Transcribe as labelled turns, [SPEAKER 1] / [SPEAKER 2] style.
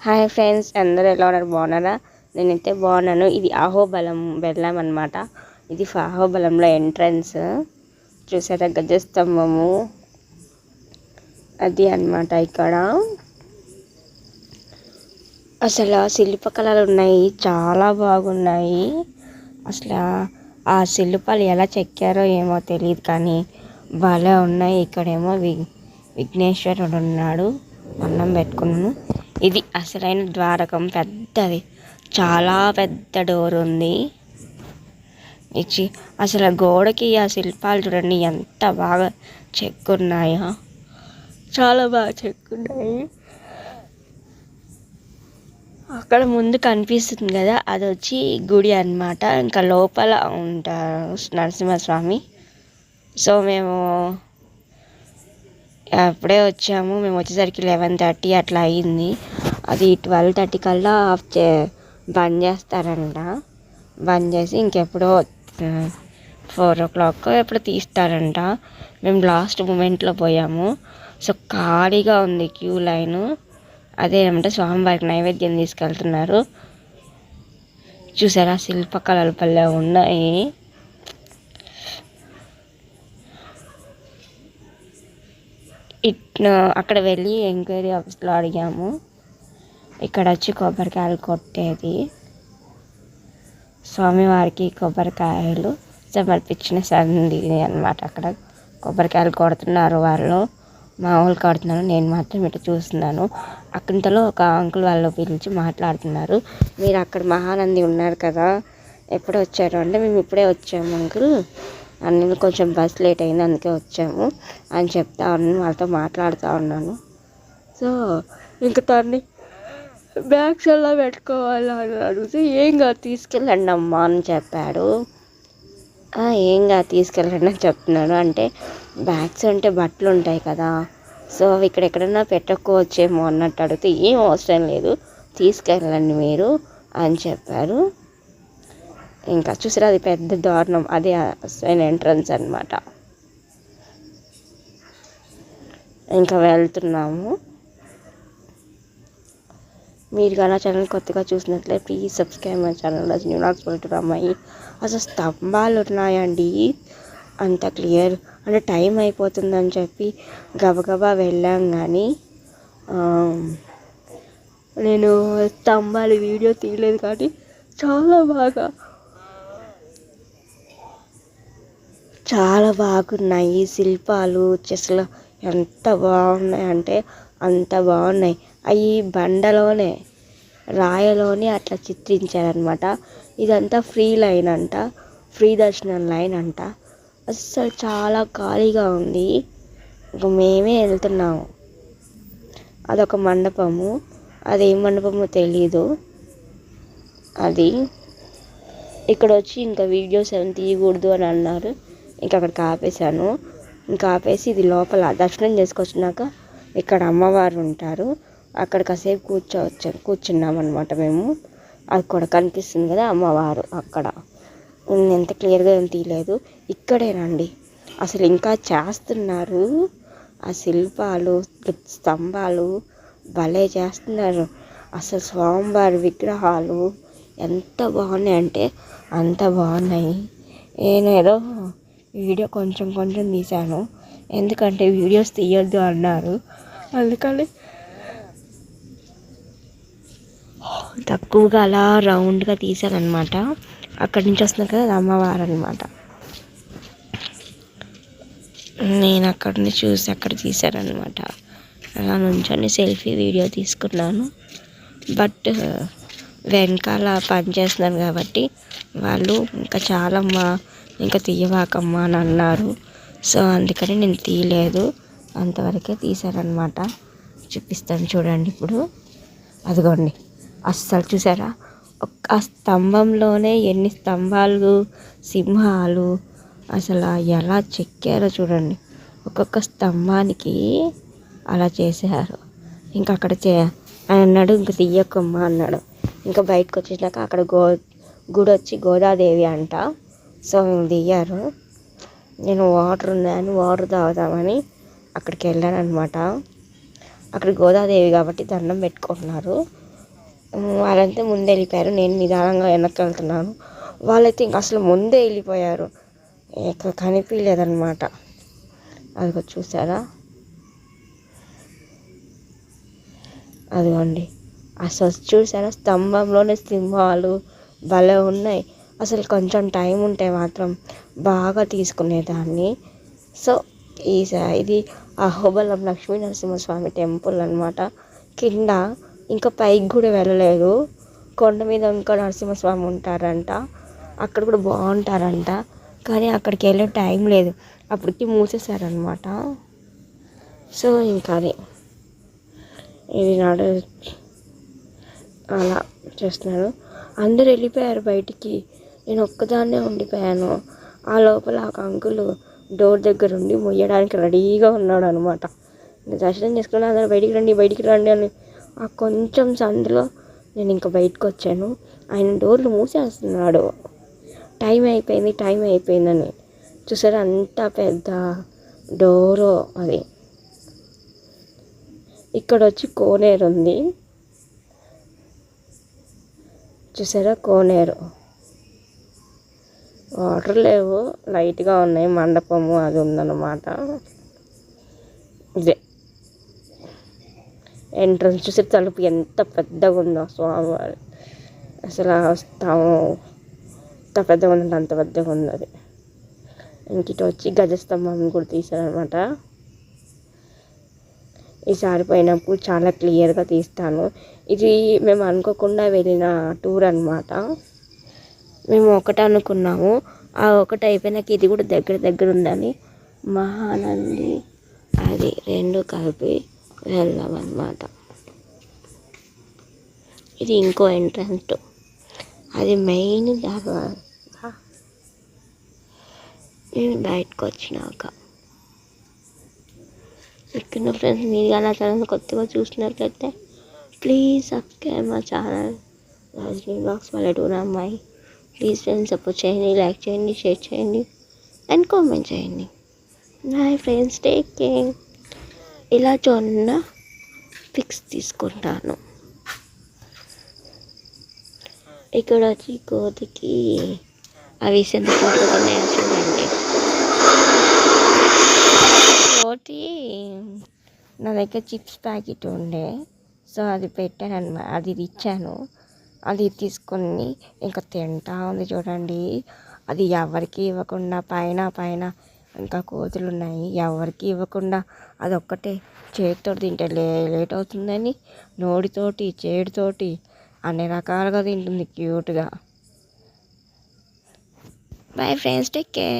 [SPEAKER 1] Hi friends అందరూ ఎలా ఉన్నారు? బాగున్నారా? నేనైతే బాగున్నాను. ఇది అహోబలం వెళ్ళాం అనమాట ఇది అహోబలంలో ఎంట్రన్స్ చూసారా? గజస్తంభము. అది అనమాట ఇక్కడ. అసలు శిల్పకళలు ఉన్నాయి. చాలా బాగున్నాయి. అసలు ఆ శిల్పాలు ఎలా చెక్కారో ఏమో తెలియదు కానీ భలే ఉన్నాయి. ఇక్కడేమో వి విఘ్నేశ్వరుడు ఉన్నాడు. అన్నం పెట్టుకున్నాను. ఇది అసలైన ద్వారకం. పెద్దది. చాలా పెద్ద డోర్ ఉంది. ఇచ్చి అసలు గోడకి ఆ శిల్పాలు చూడండి ఎంత బాగా చెక్కున్నాయో. చాలా బాగా చెక్కున్నాయి. అక్కడ ముందు కనిపిస్తుంది కదా అది వచ్చి గుడి అనమాట ఇంకా లోపల ఉంటారు నరసింహస్వామి. సో మేము అప్పుడే వచ్చాము. మేము వచ్చేసరికి లెవెన్ థర్టీ అట్లా అయింది. అది ట్వెల్వ్ థర్టీ కల్లా ఆఫ్ చే బంద్ చేస్తారంట. బంద్ చేసి ఇంకెప్పుడో ఫోర్ ఓ క్లాక్ ఎప్పుడు తీస్తారంట. మేము లాస్ట్ మూమెంట్లో పోయాము. సో ఖాళీగా ఉంది క్యూ లైన్ అదేమంటే స్వామివారికి నైవేద్యం తీసుకెళ్తున్నారు. చూసారా శిల్పకళలు పల్లె ఉన్నాయి. ఇట్ అక్కడ వెళ్ళి ఎంక్వైరీ ఆఫీస్లో అడిగాము. ఇక్కడ వచ్చి కొబ్బరికాయలు కొట్టేది. స్వామివారికి కొబ్బరికాయలు సమర్పించిన సంది అనమాట అక్కడ. కొబ్బరికాయలు కొడుతున్నారు వాళ్ళు. మా వాళ్ళు కొడుతున్నారు. నేను మాత్రం ఇటు చూస్తున్నాను. అక్కడిలో ఒక అంకుల్ వాళ్ళు పిలిచి మాట్లాడుతున్నారు. మీరు అక్కడ మహానంది ఉన్నారు కదా. ఎప్పుడు వచ్చారు? అంటే మేము ఇప్పుడే వచ్చాము అంకుల్. అన్నది కొంచెం బస్ లేట్ అయింది అందుకే వచ్చాము అని చెప్తా ఉన్నాను వాళ్ళతో మాట్లాడుతూ ఉన్నాను. సో ఇంకా తన్ని బ్యాగ్స్ ఎలా పెట్టుకోవాలి అని అడిగితే ఏం కాదు తీసుకెళ్ళండి అమ్మా అని చెప్పాడు. ఏం కాదు తీసుకెళ్ళండి అని చెప్తున్నాను. అంటే బ్యాగ్స్ అంటే బట్టలు ఉంటాయి కదా సో అవి ఇక్కడ ఎక్కడన్నా పెట్టకపోవచ్చేమో అన్నట్టు అడిగితే ఏం అవసరం లేదు తీసుకెళ్ళండి మీరు అని చెప్పారు. ఇంకా చూసారా అది పెద్ద దారుణం. అదే అసలు ఎంట్రన్స్ అనమాట ఇంకా వెళ్తున్నాము. మీరు కానీ ఛానల్ కొత్తగా చూసినట్లయితే please subscribe my channel new NATS పల్లెటూరు అమ్మాయి అసలు స్తంభాలు ఉన్నాయండి. అంత క్లియర్ అంటే టైం అయిపోతుందని చెప్పి గబగబా వెళ్ళాం కానీ నేను స్తంభాలు వీడియో తీయలేదు కానీ చాలా బాగా చాలా బాగున్నాయి. శిల్పాలు చెస్లు ఎంత బాగున్నాయి అంటే అంత బాగున్నాయి. అవి బండలోనే రాయలోనే అట్లా చిత్రించారనమాట ఇదంతా ఫ్రీ లైన్ అంట ఫ్రీ దర్శనం లైన్ అంట. అస్సలు చాలా ఖాళీగా ఉంది. ఇక మేమే వెళ్తున్నాము. అదొక మండపము. అది ఏం మండపమో తెలీదు. అది. ఇక్కడ వచ్చి ఇంకా వీడియోస్ ఏమి తీయకూడదు అని అన్నారు. ఇంకా అక్కడికి ఆపేసాను ఇంకా ఆపేసి ఇది లోపల దర్శనం చేసుకొచ్చినాక ఇక్కడ అమ్మవారు ఉంటారు. అక్కడ కాసేపు కూర్చోవచ్చు కూర్చున్నాం అనమాట మేము. అది కూడా కనిపిస్తుంది కదా అమ్మవారు అక్కడ. ఎంత క్లియర్గా ఏం తీయలేదు. ఇక్కడేనండి అసలు ఇంకా చేస్తున్నారు. ఆ శిల్పాలు స్తంభాలు భలే చేస్తున్నారు. అసలు స్వామివారి విగ్రహాలు ఎంత బాగున్నాయి అంటే అంత బాగున్నాయి. నేను ఏదో వీడియో కొంచెం కొంచెం తీశాను. ఎందుకంటే వీడియోస్ తీయొద్దు అన్నారు. అందుకని తక్కువగా అలా రౌండ్గా తీశానమాట అక్కడి నుంచి వస్తున్నా కదా అమ్మవారు అనమాట నేను అక్కడిని నుంచి చూసి అక్కడ తీశారనమాట అలా నుంచొని సెల్ఫీ వీడియో తీసుకున్నాను. బట్ వెనకాల పనిచేస్తున్నాను కాబట్టి వాళ్ళు ఇంకా చాలా మా ఇంకా తీయవాకమ్మా అని అన్నారు. సో అందుకని నేను తీయలేదు. అంతవరకే తీశారనమాట చూపిస్తాను చూడండి ఇప్పుడు. అదిగోండి. అస్సలు చూసారా? ఒక్క స్తంభంలోనే ఎన్ని స్తంభాలు సింహాలు అసలు ఎలా చెక్కారో చూడండి. ఒక్కొక్క స్తంభానికి అలా చేశారు. ఇంకా అక్కడ చే ఆయన అన్నాడు ఇంక తీయకమ్మా అన్నాడు. ఇంకా బయటకు వచ్చేసాక అక్కడ గో గుడి వచ్చి గోదాదేవి అంట. సో మేము దిగారు నేను వాటర్ ఉన్నాయని వాటర్ తాగుదామని అక్కడికి వెళ్ళాను అనమాట అక్కడ గోదాదేవి కాబట్టి దండం పెట్టుకుంటున్నారు. వాళ్ళంతా ముందే వెళ్ళిపోయారు. నేను నిదానంగా వెనక్కి వెళ్తున్నాను. వాళ్ళైతే ఇంకా అసలు ముందే వెళ్ళిపోయారు. ఇక కనిపించలేదన్నమాట. అదిగో చూసారా? అదిగోండి. అసలు చూసారా? స్తంభంలోనే సింహాలు భలే ఉన్నాయి. అసలు కొంచెం టైం ఉంటే మాత్రం బాగా తీసుకునేదాన్ని. సో ఈ ఇది అహోబలం లక్ష్మీ నరసింహస్వామి టెంపుల్ అన్నమాట. కింద ఇంకా పైకి కూడా వెళ్ళలేదు. కొండ మీద ఇంకా నరసింహస్వామి ఉంటారంట. అక్కడ కూడా బాగుంటారంట. కానీ అక్కడికి వెళ్ళే టైం లేదు. అప్పటికి మూసేశారనమాట సో ఇంకా అది. ఇది నాడు అలా చేస్తున్నాను అందరు వెళ్ళిపోయారు బయటికి. నేను ఒక్కదాన్నే ఉండిపోయాను. ఆ లోపల ఒక అంకుల్ డోర్ దగ్గర ఉండి మొయ్యడానికి రెడీగా ఉన్నాడు అనమాట దర్శనం చేసుకుని అందరూ బయటికి రండి బయటికి రండి అని ఆ కొంచెం సందులో నేను ఇంకా బయటకు వచ్చాను ఆయన డోర్లు మూసేస్తున్నాడు. టైం అయిపోయింది టైం అయిపోయిందని. చూసారా అంత పెద్ద డోరు అది. ఇక్కడ వచ్చి కోనేరు ఉంది చూసారా కోనేరు. వాటర్ లేవు. లైట్గా ఉన్నాయి. మండపము అది ఉందన్నమాట. ఇదే. ఎంట్రన్స్ చూసి తలుపు ఎంత పెద్దగా ఉందో స్వామివారి. అసలు వస్తాము ఎంత పెద్దగా ఉందంటే అంత పెద్దగా ఉంది అది. ఇంకిటి వచ్చి గజస్తంభం కూడా తీశారనమాట ఈసారి పోయినప్పుడు చాలా క్లియర్గా తీస్తాను. ఇది మేము అనుకోకుండా వెళ్ళిన టూర్ అనమాట మేము ఒకటి అనుకున్నాము. ఆ ఒకటి అయిపోయినాక ఇది కూడా దగ్గర దగ్గర ఉందని. మహానంది అది రెండు కలిపి వెళ్ళామన్నమాట ఇది ఇంకో ఎంట్రన్స్ అది మెయిన్ దర్వాజా నేను బయటకు వచ్చినాక. ఇక్కడ ఫ్రెండ్స్ మీరు కానీ ఛానల్ కొత్తగా చూసినట్లయితే ప్లీజ్ సబ్స్క్రైబ్ మా ఛానల్ రాజనీ బ్లాగ్స్ పల్లెటూరు అమ్మాయి. ప్లీజ్ ఫ్రెండ్స్ సపోర్ట్ చేయండి లైక్ చేయండి షేర్ చేయండి అండ్ కామెంట్ చేయండి. నా ఫ్రెండ్స్ టేక్ కేర్ ఇలా జొన్న ఫిక్స్ తీసుకుంటాను. ఇక్కడ వచ్చి కోతికి అవి ఎంత చూడండి కోతి నా దగ్గర చిప్స్ ప్యాకెట్ ఉండే సో అది పెట్టాను అది ఇచ్చాను. అది తీసుకొని ఇంకా తింటా ఉంది చూడండి. అది ఎవరికి ఇవ్వకుండా పైన పైన ఇంకా కోతులు ఉన్నాయి ఎవరికి ఇవ్వకుండా అది ఒక్కటే చేతితో తింటే లే లేట్ అవుతుందని నోడితోటి చేతితోటి అన్ని రకాలుగా తింటుంది క్యూట్గా. Bye friends take care